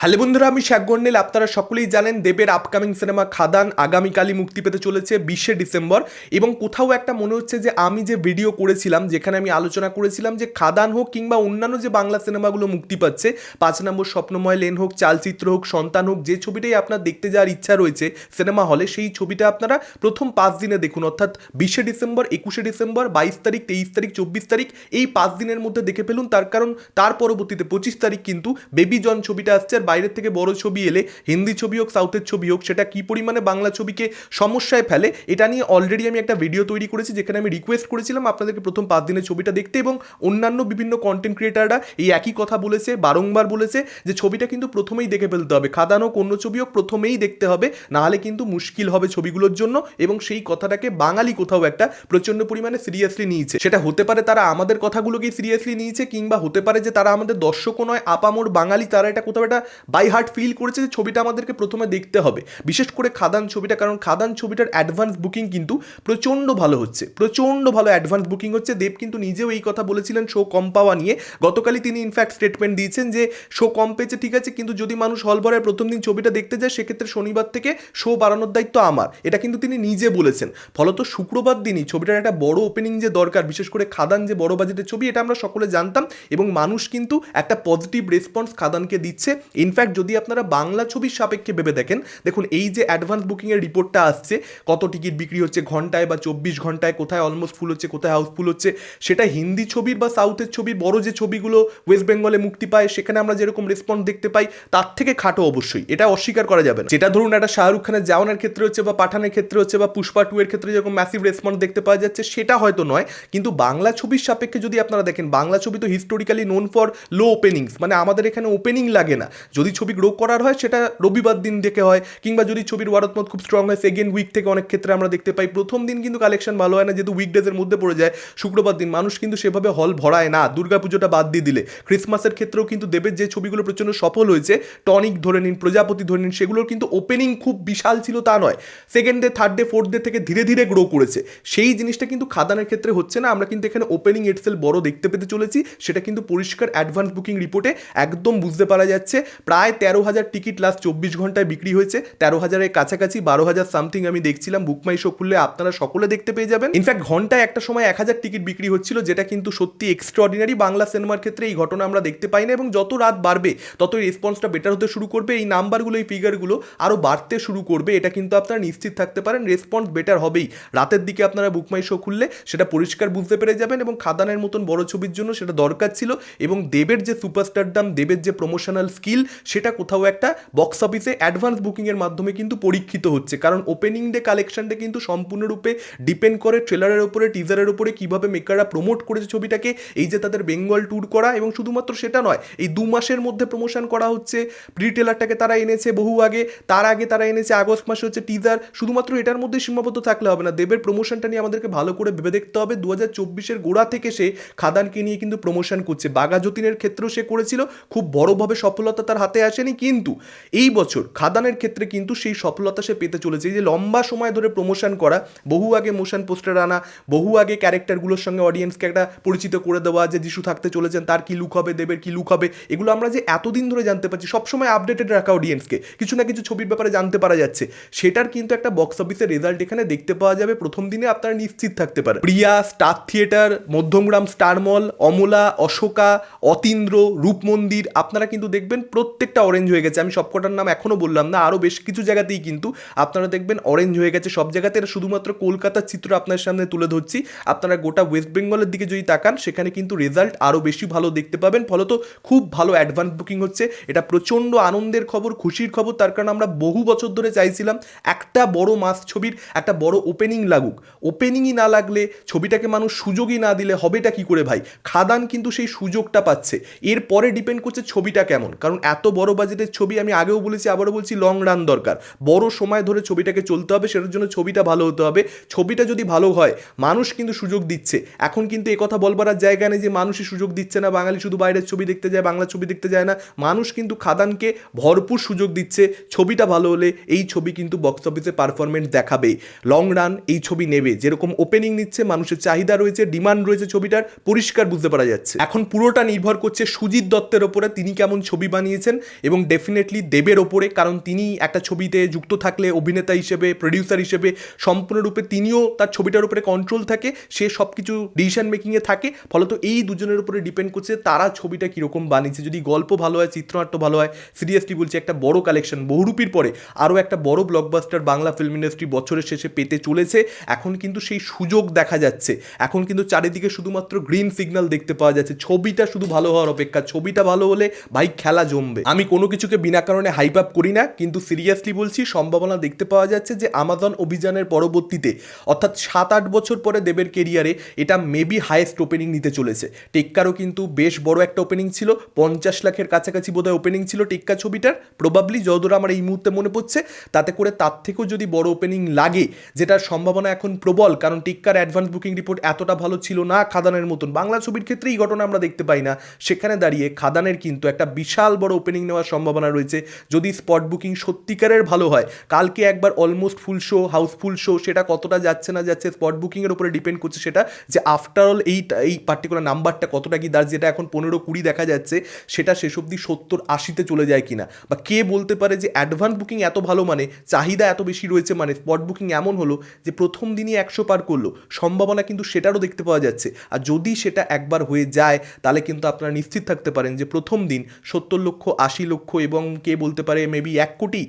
Hello বন্ধুরা, আমি শাকগন্ডেল আপনারা সকলেই জানেন দেবের আপকামিং সিনেমা খাদান আগামীকালই মুক্তি পেতে চলেছে বিশে ডিসেম্বর। এবং কোথাও একটা মনে হচ্ছে যে আমি যে ভিডিও করেছিলাম, যেখানে আমি আলোচনা করেছিলাম যে খাদান হোক কিংবা অন্যান্য যে বাংলা সিনেমাগুলো মুক্তি পাচ্ছে, পাঁচ নম্বর স্বপ্নময় লেন হোক, চালচিত্র হোক, সন্তান হোক, যে ছবিটাই আপনার দেখতে যাওয়ার ইচ্ছা রয়েছে সিনেমা হলে সেই ছবিটা আপনারা প্রথম পাঁচ দিনে দেখুন। অর্থাৎ বিশে ডিসেম্বর, একুশে ডিসেম্বর, বাইশ তারিখ, তেইশ তারিখ, চব্বিশ তারিখ, এই পাঁচ দিনের মধ্যে দেখে ফেলুন। তার কারণ, তার পরবর্তীতে পঁচিশ তারিখ কিন্তু বেবি জন ছবিটা আসছে। আর বাইরের থেকে বড় ছবি এলে, হিন্দি ছবি হোক, সাউথের ছবি হোক, সেটা কী পরিমাণে বাংলা ছবিকে সমস্যায় ফেলে, এটা নিয়ে অলরেডি আমি একটা ভিডিও তৈরি করেছি, যেখানে আমি রিকোয়েস্ট করেছিলাম আপনাদেরকে প্রথম পাঁচ দিনের ছবিটা দেখতে এবং অন্যান্য বিভিন্ন কন্টেন্ট ক্রিয়েটাররা এই একই কথা বলেছে, বারংবার বলেছে যে ছবিটা কিন্তু প্রথমেই দেখে ফেলতে হবে। খাদান হোক, অন্য ছবি হোক, প্রথমেই দেখতে হবে, নাহলে কিন্তু মুশকিল হবে ছবিগুলোর জন্য এবং সেই কথাটাকে বাঙালি কোথাও একটা প্রচণ্ড পরিমাণে সিরিয়াসলি নিয়েছে। সেটা হতে পারে তারা আমাদের কথাগুলোকেই সিরিয়াসলি নিয়েছে, কিংবা হতে পারে যে তারা আমাদের দর্শকও নয়, আপামোর বাঙালি, তারা এটা কোথাও একটা বাই হার্ট ফিল করেছে যে ছবিটা আমাদেরকে প্রথমে দেখতে হবে। বিশেষ করে খাদান ছবিটা, কারণ খাদান ছবিটার অ্যাডভান্স বুকিং কিন্তু প্রচণ্ড ভালো হচ্ছে। প্রচণ্ড ভালো অ্যাডভান্স বুকিং হচ্ছে। দেব কিন্তু নিজেও এই কথা বলেছিলেন শো কম পাওয়া নিয়ে। গতকালই তিনি ইনফ্যাক্ট স্টেটমেন্ট দিয়েছেন যে শো কম পেয়েছে, ঠিক আছে, কিন্তু যদি মানুষ হল ভরায় প্রথম দিন ছবিটা দেখতে যায়, সেক্ষেত্রে শনিবার থেকে শো বাড়ানোর দায়িত্ব আমার। এটা কিন্তু তিনি নিজে বলেছেন। ফলত শুক্রবার দিনই ছবিটার একটা বড় ওপেনিং যে দরকার, বিশেষ করে খাদান যে বড় বাজেটের ছবি, এটা আমরা সকলে জানতাম এবং মানুষ কিন্তু একটা পজিটিভ রেসপন্স খাদানকে দিচ্ছে। ইনফ্যাক্ট যদি আপনারা বাংলা ছবির সাপেক্ষে ভেবে দেখেন, দেখুন এই যে অ্যাডভান্স বুকিংয়ের রিপোর্টটা আসছে, কত টিকিট বিক্রি হচ্ছে, ঘন্টায় বা চব্বিশ ঘন্টায়, কোথায় অলমোস্ট ফুল হচ্ছে, কোথায় হাউসফুল হচ্ছে, সেটা হিন্দি ছবির বা সাউথের ছবির বড় যে ছবিগুলো ওয়েস্ট বেঙ্গলে মুক্তি পায়, সেখানে আমরা যেরকম রেসপন্স দেখতে পাই, তার থেকে খাটো অবশ্যই, এটা অস্বীকার করা যাবে না। যেটা ধরুন একটা শাহরুখ খানের জাওয়ানের ক্ষেত্রে হচ্ছে বা পাঠানের ক্ষেত্রে হচ্ছে বা পুষ্পা টু এর ক্ষেত্রে যেরকম ম্যাসিভ রেসপন্স দেখতে পাওয়া যাচ্ছে, সেটা হয়তো নয়, কিন্তু বাংলা ছবির সাপেক্ষে যদি আপনারা দেখেন, বাংলা ছবি তো historically known for low openings মানে আমাদের এখানে ওপেনিং লাগে না। যদি ছবি গ্রো করার হয়, সেটা রবিবার দিন দেখে হয়, কিংবা যদি ছবির ওয়ারতমত খুব স্ট্রং হয় সেকেন্ড উইক থেকে অনেক ক্ষেত্রে আমরা দেখতে পাই, প্রথম দিন কিন্তু কালেকশন ভালো হয় না, যেহেতু উইকডেজের মধ্যে পড়ে যায়, শুক্রবার দিন মানুষ কিন্তু সেভাবে হল ভরায় না, দুর্গাপুজোটা বাদ দিয়ে দিলে। ক্রিসমাসের ক্ষেত্রেও কিন্তু দেবের যে ছবিগুলো প্রচণ্ড সফল হয়েছে টনিক ধরে নিন, প্রজাপতি ধরে নিন, সেগুলোর কিন্তু ওপেনিং খুব বিশাল ছিল তা নয়। Second day third day fourth day থেকে ধীরে ধীরে গ্রো করেছে। সেই জিনিসটা কিন্তু খাদানের ক্ষেত্রে হচ্ছে না, আমরা কিন্তু এখানে ওপেনিং এটসেল বড় দেখতে পেতে চলেছি, সেটা কিন্তু পরিষ্কার অ্যাডভান্স বুকিং রিপোর্টে একদম বুঝতে পারা যাচ্ছে। প্রায় তেরো হাজার টিকিট লাস্ট চব্বিশ ঘন্টায় বিক্রি হয়েছে। তেরো হাজারের কাছাকাছি, বারো হাজার সামথিং আমি দেখছিলাম। বুকমাই শো খুললে আপনারা সকলে দেখতে পেয়ে যাবেন। ইনফ্যাক্ট ঘন্টায় একটা সময় এক হাজার টিকিট বিক্রি হচ্ছিল, যেটা কিন্তু সত্যি এক্সট্রাঅর্ডিনারি বাংলা সিনেমার ক্ষেত্রে এই ঘটনা আমরা দেখতে পাই না এবং যত রাত বাড়বে তত রেসপন্সটা বেটার হতে শুরু করবে। এই নাম্বারগুলো, এই ফিগারগুলো আরও বাড়তে শুরু করবে। এটা কিন্তু আপনারা নিশ্চিত থাকতে পারেন রেসপন্স বেটার হবেই। রাতের দিকে আপনারা বুকমাই শো খুললে সেটা পরিষ্কার বুঝতে পেরে যাবেন এবং খাদানের মতন বড় ছবির জন্য সেটা দরকার ছিল এবং দেবের যে সুপারস্টারডাম দেবের যে প্রমোশনাল স্কিল সেটা কোথাও একটা বক্স অফিসে অ্যাডভান্স বুকিংয়ের মাধ্যমে কিন্তু পরীক্ষিত হচ্ছে। কারণ ওপেনিং ডে কালেকশনটা কিন্তু সম্পূর্ণরূপে ডিপেন্ড করে ট্রেলারের ওপরে টিজারের ওপরে কীভাবে মেকাররা প্রমোট করেছে ছবিটাকে, এই যে তাদের বেঙ্গল ট্যুর করা এবং শুধুমাত্র সেটা নয়, এই দু মাসের মধ্যে প্রমোশন করা হচ্ছে। প্রি ট্রেলারটাকে তারা এনেছে বহু আগে, তার আগে তারা এনেছে আগস্ট মাসে হচ্ছে টিজার শুধুমাত্র এটার মধ্যে সীমাবদ্ধ থাকলে হবে না। দেবের প্রমোশনটা নিয়ে আমাদেরকে ভালো করে ভেবে দেখতে হবে। দু হাজার চব্বিশের গোড়া থেকে সে খাদানকে নিয়ে কিন্তু প্রমোশন করছে। বাঘা যতীনের ক্ষেত্রেও সে করেছিল। খুব বড়ভাবে সফলতা তার হাতে আসেনি কিন্তু এই বছর খাদানের ক্ষেত্রে কিন্তু সেই সফলতা সে পেতে চলেছে। যে লম্বা সময় ধরে প্রমোশন করা, বহু আগে মোশন পোস্টার আনা, বহু আগে ক্যারেক্টারগুলোর সঙ্গে অডিয়েন্সকে একটা পরিচিত করে দেওয়া, যে যিশু থাকতে চলেছেন, তার কি লুক হবে, দেবের কি লুক হবে, এগুলো আমরা যে এতদিন ধরে জানতে পারছি, সবসময় আপডেটেড রাখা অডিয়েন্সকে কিছু না কিছু ছবির ব্যাপারে জানতে পারা যাচ্ছে। সেটার কিন্তু একটা বক্স অফিসের রেজাল্ট এখানে দেখতে পাওয়া যাবে। প্রথম দিনে আপনারা নিশ্চিত থাকতে পারেন। Priya star theatre Madhyamgram star mall Amala, Ashoka, Atindra Rupmandir আপনারা কিন্তু দেখবেন প্রত্যেকটা অরেঞ্জ হয়ে গেছে। আমি সবকটার নাম এখনও বললাম না আরও বেশ কিছু জায়গাতেই কিন্তু আপনারা দেখবেন অরেঞ্জ হয়ে গেছে। সব জায়গাতে এটা শুধুমাত্র কলকাতার চিত্র আপনার সামনে তুলে ধরছি। আপনারা গোটা ওয়েস্ট বেঙ্গলের দিকে যদি তাকান, সেখানে কিন্তু রেজাল্ট আরও বেশি ভালো দেখতে পাবেন। ফলত খুব ভালো অ্যাডভান্স বুকিং হচ্ছে। এটা প্রচণ্ড আনন্দের খবর, খুশির খবর। তার কারণ আমরা বহু বছর ধরে চাইছিলাম একটা বড় মাস ছবির, একটা বড় ওপেনিং লাগুক। ওপেনিংই না লাগলে, ছবিটাকে মানুষ সুযোগই না দিলে হবেটা কি করে ভাই? খাদান কিন্তু সেই সুযোগটা পাচ্ছে। এরপরে ডিপেন্ড করছে ছবিটা কেমন। কারণ এত বড় বাজেটের ছবি আমি আগেও বলেছি, আবারও বলছি লং রান দরকার। বড় সময় ধরে ছবিটাকে চলতে হবে, সেটার জন্য ছবিটা ভালো হতে হবে। ছবিটা যদি ভালো হয়, মানুষ কিন্তু সুযোগ দিচ্ছে। এখন কিন্তু কথা বলবার জায়গা নেই যে মানুষই সুযোগ দিচ্ছে না, বাঙালি শুধু বাইরের ছবি দেখতে যায়, বাংলা ছবি দেখতে যায় না। মানুষ কিন্তু খাদানকে ভরপুর সুযোগ দিচ্ছে, ছবিটা ভালো হলে এই ছবি কিন্তু বক্স অফিসে পারফরমেন্স দেখাবে লং রান এই ছবি নেবে। যেরকম ওপেনিং নিচ্ছে, মানুষের চাহিদা রয়েছে ডিমান্ড রয়েছে ছবিটার, পরিষ্কার বুঝতে পারা যাচ্ছে। এখন পুরোটা নির্ভর করছে সুজিত দত্তের ওপরে, তিনি কেমন ছবি বানিয়েছেন করেছেন এবং ডেফিনেটলি দেবের ওপরে, কারণ তিনি একটা ছবিতে যুক্ত থাকলে, অভিনেতা হিসেবে প্রডিউসার হিসেবে সম্পূর্ণরূপে তিনিও তার ছবিটার উপরে কন্ট্রোল থাকে, সে সব কিছু ডিসিশন মেকিংয়ে থাকে, ফলত এই দুজনের উপরে ডিপেন্ড করছে তারা ছবিটা কীরকম বানিয়েছে। যদি গল্প ভালো হয়, চিত্রনাট্য ভালো হয় সিরিয়াসলি বলছি একটা বড় কালেকশন বহুরূপীর পরে আরও একটা বড় ব্লকবাস্টার বাংলা ফিল্ম ইন্ডাস্ট্রি বছরের শেষে পেতে চলেছে। এখন কিন্তু সেই সুযোগ দেখা যাচ্ছে। এখন কিন্তু চারিদিকে শুধুমাত্র গ্রিন সিগন্যাল দেখতে পাওয়া যাচ্ছে। ছবিটা শুধু ভালো হওয়ার অপেক্ষা, ছবিটা ভালো হলে ভাই খেলা জমবে। আমি কোনো কিছুকে বিনা কারণে হাইপ আপ করি না, কিন্তু সিরিয়াসলি বলছি, সম্ভাবনা দেখতে পাওয়া যাচ্ছে যে আমাজন অভিযানের পরবর্তীতে, অর্থাৎ সাত আট বছর পরে দেবের কেরিয়ারে এটা মেবি হাইয়েস্ট ওপেনিং নিতে চলেছে। টেক্কারও কিন্তু বেশ বড় একটা ওপেনিং ছিল, পঞ্চাশ লাখের কাছাকাছি বোধহয় ওপেনিং ছিল টেক্কা ছবিটার। প্রবাবলি যতদূর আমার এই মুহূর্তে মনে পড়ছে, তাতে করে তার থেকেও যদি বড় ওপেনিং লাগে, যেটার সম্ভাবনা এখন প্রবল, কারণ টিক্কার অ্যাডভান্স বুকিং রিপোর্ট এতটা ভালো ছিল না খাদানের মতন। বাংলা ছবির ক্ষেত্রে এই ঘটনা আমরা দেখতে পাই না। সেখানে দাঁড়িয়ে খাদানের কিন্তু একটা বিশাল বড় নেওয়ার সম্ভাবনা রয়েছে। যদি স্পট বুকিং সত্যিকারের ভালো হয়, কালকে একবার almost full show housefull show সেটা কতটা যাচ্ছে না যাচ্ছে স্পট বুকিংয়ের উপরে ডিপেন্ড করছে সেটা, যে আফটার অল এই এই পার্টিকুলার নাম্বারটা কতটা কি দাঁড়, যেটা এখন পনেরো কুড়ি দেখা যাচ্ছে, সেটা শেষ অবধি সত্তর আশিতে চলে যায় কিনা। বা কে বলতে পারে যে অ্যাডভান্স বুকিং এত ভালো মানে চাহিদা এত বেশি রয়েছে মানে স্পট বুকিং এমন হলো যে প্রথম দিনই একশো পার করল। সম্ভাবনা কিন্তু সেটারও দেখতে পাওয়া যাচ্ছে। আর যদি সেটা একবার হয়ে যায়, তাহলে কিন্তু আপনারা নিশ্চিত থাকতে পারেন যে প্রথম দিন সত্তর লক্ষ আশি লক্ষ এবং কে বলতে পারে মেবি এক কোটি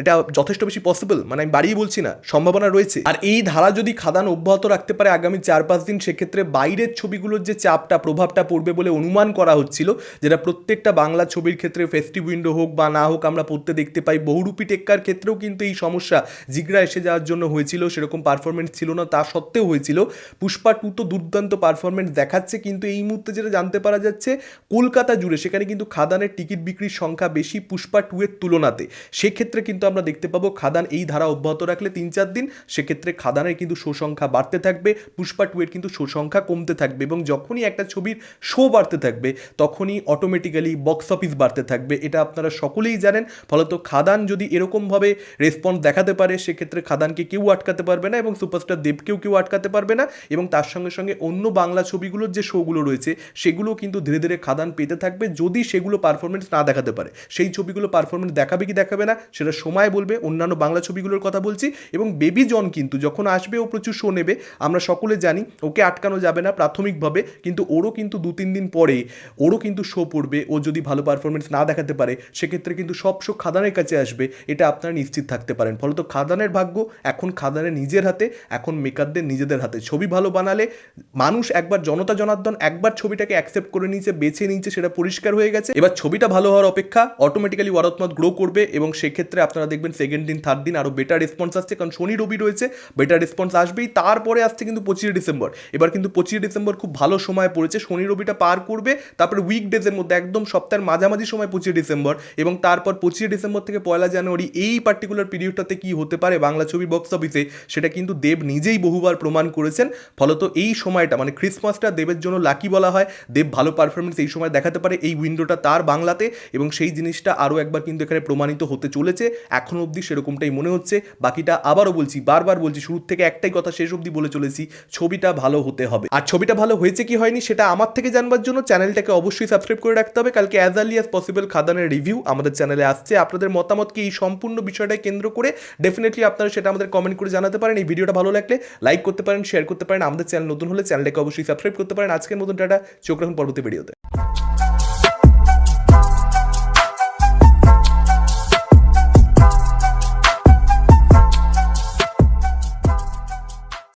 এটা যথেষ্ট বেশি পসিবল মানে আমি বাড়িয়ে বলছি না, সম্ভাবনা রয়েছে। আর এই ধারা যদি খাদান অব্যাহত রাখতে পারে আগামী চার পাঁচ দিন, সেক্ষেত্রে বাইরের ছবিগুলোর যে চাপটা, প্রভাবটা পড়বে বলে অনুমান করা হচ্ছিল, যেটা প্রত্যেকটা বাংলা ছবির ক্ষেত্রে ফেস্টিভ উইন্ডো হোক বা না হোক আমরা পড়তে দেখতে পাই। বহুরূপী টেক্কার ক্ষেত্রেও কিন্তু এই সমস্যা জিগরা এসে যাওয়ার জন্য হয়েছিল, সেরকম পারফরমেন্স ছিল না, তা সত্ত্বেও হয়েছিল। পুষ্পা টু তো দুর্দান্ত পারফরমেন্স দেখাচ্ছে, কিন্তু এই মুহূর্তে যেটা জানতে পারা যাচ্ছে, কলকাতা জুড়ে, সেখানে কিন্তু খাদানের টিকিট বিক্রির সংখ্যা বেশি পুষ্পা টু এর তুলনাতে। সেক্ষেত্রে কিন্তু আমরা দেখতে পাবো খাদান এই ধারা অব্যাহত রাখলে তিন চার দিন, সেক্ষেত্রে খাদানের কিন্তু শো সংখ্যা বাড়তে থাকবে, পুষ্পা টু এর কিন্তু শো সংখ্যা কমতে থাকবে এবং যখনই একটা ছবির শো বাড়তে থাকবে, তখনই অটোমেটিক্যালি বক্স অফিস বাড়তে থাকবে, এটা আপনারা সকলেই জানেন। ফলত খাদান যদি এরকমভাবে রেসপন্স দেখাতে পারে, সেক্ষেত্রে খাদানকে কেউ আটকাতে পারবে না এবং সুপারস্টার দেবকেও কেউ আটকাতে পারবে না এবং তার সঙ্গে সঙ্গে অন্য বাংলা ছবিগুলোর যে শোগুলো রয়েছে সেগুলো কিন্তু ধীরে ধীরে খাদান পেতে থাকবে। যদি সেগুলো পারফরমেন্স না দেখাতে পারে, সেই ছবিগুলো পারফরমেন্স দেখাবে কি দেখাবে না, সেটা বলবে, অন্যান্য বাংলা ছবিগুলোর কথা বলছি এবং বেবি জন কিন্তু যখন আসবে ও প্রচুর শো নেবে, আমরা সকলে জানি ওকে আটকানো যাবে না প্রাথমিকভাবে, কিন্তু ওরও কিন্তু দু তিন দিন পরে ওরও কিন্তু শো পড়বে, ও যদি ভালো পারফরমেন্স না দেখাতে পারে, সেক্ষেত্রে কিন্তু সব শো খাদানের কাছে আসবে, এটা আপনারা নিশ্চিত থাকতে পারেন। ফলত খাদানের ভাগ্য এখন খাদানের নিজের হাতে, এখন মেকারদের নিজেদের হাতে। ছবি ভালো বানালে মানুষ একবার জনতা জনার্দন একবার ছবিটাকে অ্যাকসেপ্ট করে নিয়েছে, বেছে নিয়েছে, সেটা পরিষ্কার হয়ে গেছে। এবার ছবিটা ভালো হওয়ার অপেক্ষা অটোমেটিক্যালি ওয়ারতমত গ্রো করবে এবং সেক্ষেত্রে আপনারা দেখবেন সেকেন্ড দিন থার্ড দিন আরও বেটার রেসপন্স আসছে। কারণ শনি, রবি রয়েছে বেটার রেসপন্স আসবেই। তারপরে আসছে কিন্তু পঁচিশে ডিসেম্বর। এবার কিন্তু পঁচিশে ডিসেম্বর খুব ভালো সময় পড়েছে। শনি, রবিটা পার করবে। তারপরে উইকডেজের মধ্যে একদম সপ্তাহের মাঝামাঝি সময় পঁচিশে ডিসেম্বর। এবং তারপর পঁচিশে ডিসেম্বর থেকে পয়লা জানুয়ারি এই পার্টিকুলার পিরিয়ডটাতে কি হতে পারে বাংলা ছবি বক্স অফিসে সেটা কিন্তু দেব নিজেই বহুবার প্রমাণ করেছেন। ফলত এই সময়টা মানে ক্রিসমাসটা দেবের জন্য লাকি বলা হয়। দেব ভালো পারফরমেন্স এই সময় দেখাতে পারে। এই উইন্ডোটা তার বাংলাতে। এবং সেই জিনিসটা আরও একবার কিন্তু এখানে প্রমাণিত হতে চলেছে। এখনও অবধি সেরকমটাই মনে হচ্ছে। বাকিটা আবারও বলছি, বারবার বলছি শুরুর থেকে একটাই কথা শেষ অবধি বলে চলেছি, ছবিটা ভালো হতে হবে। আর ছবিটা ভালো হয়েছে কি হয়নি সেটা আমার থেকে জানবার জন্য চ্যানেলটাকে অবশ্যই সাবস্ক্রাইব করে রাখতে হবে। কালকে অ্যাজ আর্লি অ্যাজ পসিবল খাদানের রিভিউ আমাদের চ্যানেলে আসছে। আপনাদের মতামতকে এই সম্পূর্ণ বিষয়টাকে কেন্দ্র করে ডেফিনেটলি আপনারা সেটা আমাদের কমেন্ট করে জানাতে পারেন। এই ভিডিওটা ভালো লাগলে লাইক করতে পারেন শেয়ার করতে পারেন। আমাদের চ্যানেল নতুন হলে চ্যানেলটাকে অবশ্যই সাবস্ক্রাইব করতে পারেন। আজকের মতন, টাটা। চোখ রাখুন পরবর্তী ভিডিওতে